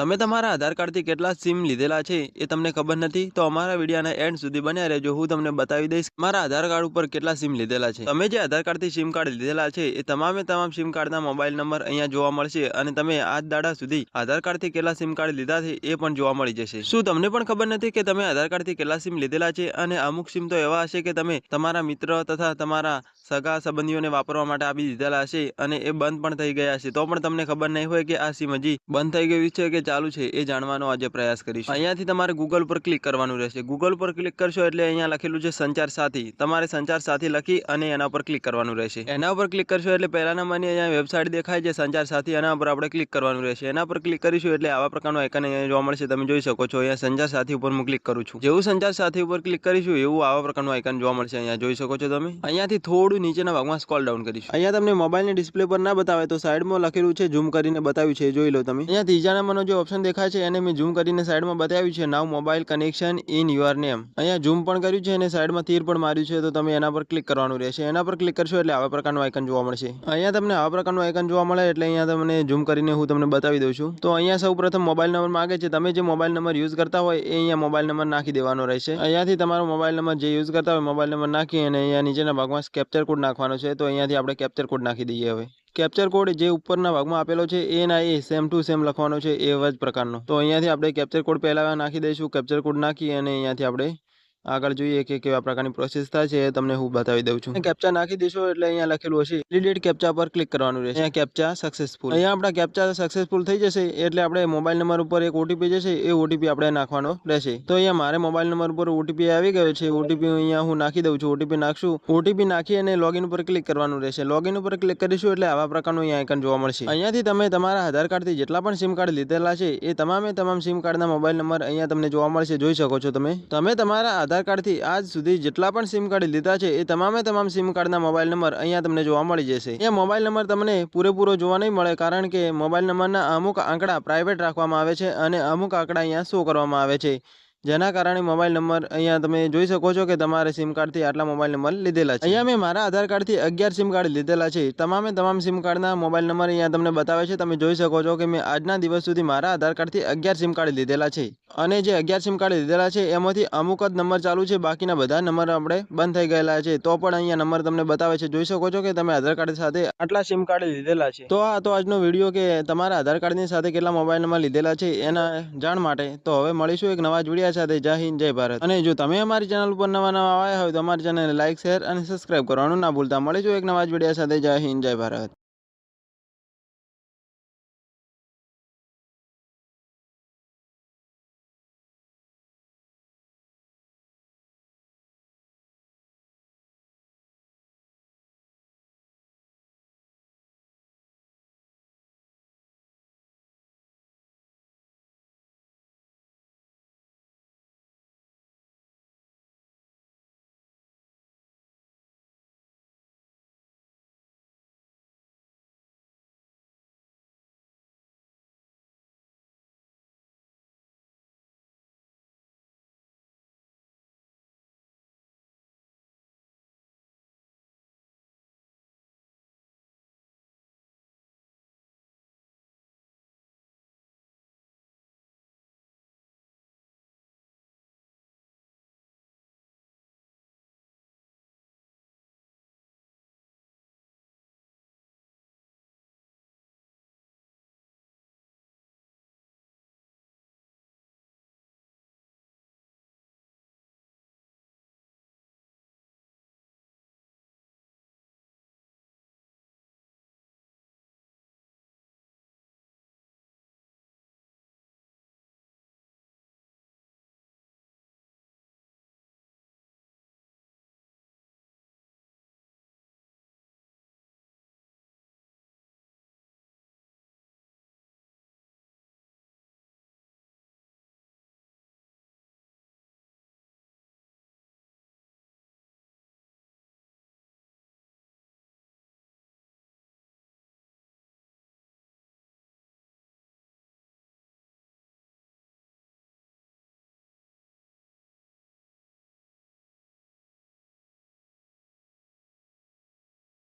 તમે તમારા આધાર કાર્ડથી કેટલા સિમ લીધેલા છે એ તમને ખબર નથી? તો અમારા વિડીયોના એન્ડ સુધી બન્યા રહેજો. હું તમને બતાવી દઈશ મારા આધાર કાર્ડ ઉપર કેટલા સિમ લીધેલા છે. તમે જે આધાર કાર્ડથી સિમ કાર્ડ લીધેલા છે એ તમામે તમામ સિમ કાર્ડના મોબાઈલ નંબર અહીંયા જોવા મળશે અને તમે આજ દાડા સુધી આધાર કાર્ડથી કેટલા સિમ કાર્ડ લીધા છે એ પણ જોવા મળી જશે. શું તમને પણ ખબર નથી કે તમે આધાર કાર્ડથી કેટલા સિમ લીધેલા છે? અને અમુક સિમ તો એવા હશે કે તમે તમારા મિત્ર તથા તમારા સગા સંબંધીઓને વાપરવા માટે આપી દીધેલા છે અને એ બંધ પણ થઈ ગયા છે. તો પણ તમને ખબર નહીં હોય કે આ સિમ હજી બંધ થઈ ગયું છે કે ચાલુ છે એ જાણવાનો આજે પ્રયાસ કરીશું. અહીંયાથી તમારે ગૂગલ પર ક્લિક કરવાનું રહેશે. ગૂગલ પર ક્લિક કરશો એટલે અહીંયા લખેલું છે સંચાર સાથી. તમારે સંચાર સાથી લખી અને એના પર ક્લિક કરવાનું રહેશે. એના પર ક્લિક કરશો એટલે પહેલા નંબરની અહીંયા વેબસાઇટ દેખાય છે સંચાર સાથી. એના પર આપણે ક્લિક કરવાનું રહેશે. એના પર ક્લિક કરીશું એટલે આવા પ્રકારનું આઇકન અહીંયા જોવા મળશે. તમે જોઈ શકો છો અહીંયા સંચાર સાથી ઉપર હું ક્લિક કરું છું. જેવું સંચાર સાથી ઉપર ક્લિક કરીશું એવું આવા પ્રકારનું આઇકન જોવા મળશે અહીંયા. જોઈ શકો છો તમે? અહીંયાથી થોડું નીચેના ભાગમાં સ્કોલ ડાઉન કરીશું. અહીંયા તમને મોબાઈલની ડિસ્પ્લે પર ના બતાવે તો સાઈડમાં લખેલું છે ઝૂમ કરીને બતાવ્યું છે જોઈ લો તમે. અહીંયા ત્રીજા નંબરનો જે ઓપ્શન દેખાય છે, એને મેં ઝૂમ કરીને સાઈડમાં બતાવ્યું છે now mobile connection in your name અહીંયા ઝૂમ પણ કર્યું છે અને સાઈડમાં તીર પણ માર્યું છે, તો તમે એના પર ક્લિક કરવાનું રહેશે. એના પર ક્લિક કરશો એટલે આવા પ્રકારનું આઇકન જોવા મળશે. અહીંયા તમને આવા પ્રકારનું આઇકન જોવા મળે એટલે અહીંયા તમને ઝૂમ કરીને હું તમને બતાવી દઉં છું. તો અહીંયા સૌ પ્રથમ મોબાઈલ નંબર માંગે છે, તમે જે મોબાઈલ નંબર યુઝ કરતા હોય, એ અહીંયા મોબાઈલ નંબર નાખી દેવાનો રહેશે. અહીંયાથી તમારો મોબાઈલ નંબર જે યુઝ કરતા હોય મોબાઈલ નંબર નાખી અને અહીંયા નીચેના ભાગમાં કેપ્ચર કોડ નાખવાનો છે, તો અહીંયાથી આપણે કેપ્ચર કોડ નાખી દઈએ હવે. કેપ્ચર કોડ જે ઉપરના ભાગમાં આપેલો છે, એ ના એ સેમ ટુ સેમ લખવાનો છે, એવા જ પ્રકારનો. તો અહીંયાથી આપણે કેપ્ચર કોડ પહેલાં નાખી દઈશું કેપ્ચર કોડ નાખી અને અહીંયાથી આપણે આગળ જોઈએ કે કેવા પ્રકારની પ્રોસેસ થાય છે એ તમને હું બતાવી દઉં છું. કેપ્ચા નાખી દેશો એટલે અહીંયા લખેલું હશે ડિલીટ કેપ્ચા પર ક્લિક કરવાનું રહેશે. અહીંયા કેપ્ચા સક્સેસફુલ અહીંયા આપણા કેપ્ચા સક્સેસફુલ થઈ જશે એટલે આપણે મોબાઈલ નંબર ઉપર એક ઓટીપી જશે એ ઓટીપી આપણે નાખવાનો રહેશે. તો અહીંયા મારે મોબાઈલ નંબર ઉપર ઓટીપી આવી ગયો છે ઓટીપી અહીંયા હું નાખી દઉં છું ઓટીપી નાખશું. ઓટીપી નાખી અને લોગિન ઉપર ક્લિક કરવાનું રહેશે. લોગિન ઉપર ક્લિક કરીશું એટલે આવા પ્રકારનું અહીંયા આઇકન જોવા મળશે. અહીંયાથી તમે તમારા આધાર કાર્ડથી જેટલા પણ સિમ કાર્ડ લીધેલા છે એ તમામે તમામ સિમ કાર્ડના મોબાઈલ નંબર અહીંયા તમને જોવા મળશે. જોઈ શકો છો તમે. તમે તમારા આધાર કાર્ડથી આજ સુધી જેટલા પણ સિમ કાર્ડ લીધા છે, એ તમામે તમામ સિમ કાર્ડના મોબાઈલ નંબર અહીંયા તમને જોવા મળી જશે. એ મોબાઈલ નંબર તમને પૂરેપૂરો જોવા નહીં મળે, કારણ કે મોબાઈલ નંબરના અમુક આંકડા પ્રાઇવેટ રાખવામાં આવે છે અને અમુક આંકડા અહીંયા શો કરવામાં આવે છે. જેના કારણે મોબાઈલ નંબર અહીંયા તમે જોઈ શકો છો કે તમારે સિમ કાર્ડથી આટલા મોબાઈલ નંબર લીધેલા છે. અહીંયા મેં મારા આધાર કાર્ડથી અગિયાર સિમ કાર્ડ લીધેલા છે. તમામે તમામ સિમ કાર્ડના મોબાઈલ નંબર અહીંયા તમને બતાવે છે. તમે જોઈ શકો છો કે મેં આજના દિવસ સુધી મારા આધાર કાર્ડથી અગિયાર સિમ કાર્ડ લીધેલા છે. અને જે અગિયાર સિમ કાર્ડ લીધેલા છે, એમાંથી અમુક જ નંબર ચાલુ છે. બાકીના બધા નંબર આપણે બંધ થઈ ગયેલા છે. તો પણ અહીંયા નંબર તમને બતાવે છે. જોઈ શકો છો કે તમે આધાર કાર્ડ સાથે આટલા સિમ કાર્ડ લીધેલા છે. તો આ તો આજનો વીડિયો કે તમારા આધાર કાર્ડની સાથે કેટલા મોબાઈલ નંબર લીધેલા છે એના જાણ માટે. તો હવે મળીશું એક નવા જ વીડિયો સાથે જય હિન્દ, જય ભારત. અને જો તમે અમારી ચેનલ ઉપર નવા નવા આવ્યા હોય તો અમારી ચેનલને લાઇક શેર અને સબસ્ક્રાઇબ કરવાનું ના ભૂલતા. મળીશું એક નવા જ વીડિયો સાથે. જય હિન્દ, જય ભારત.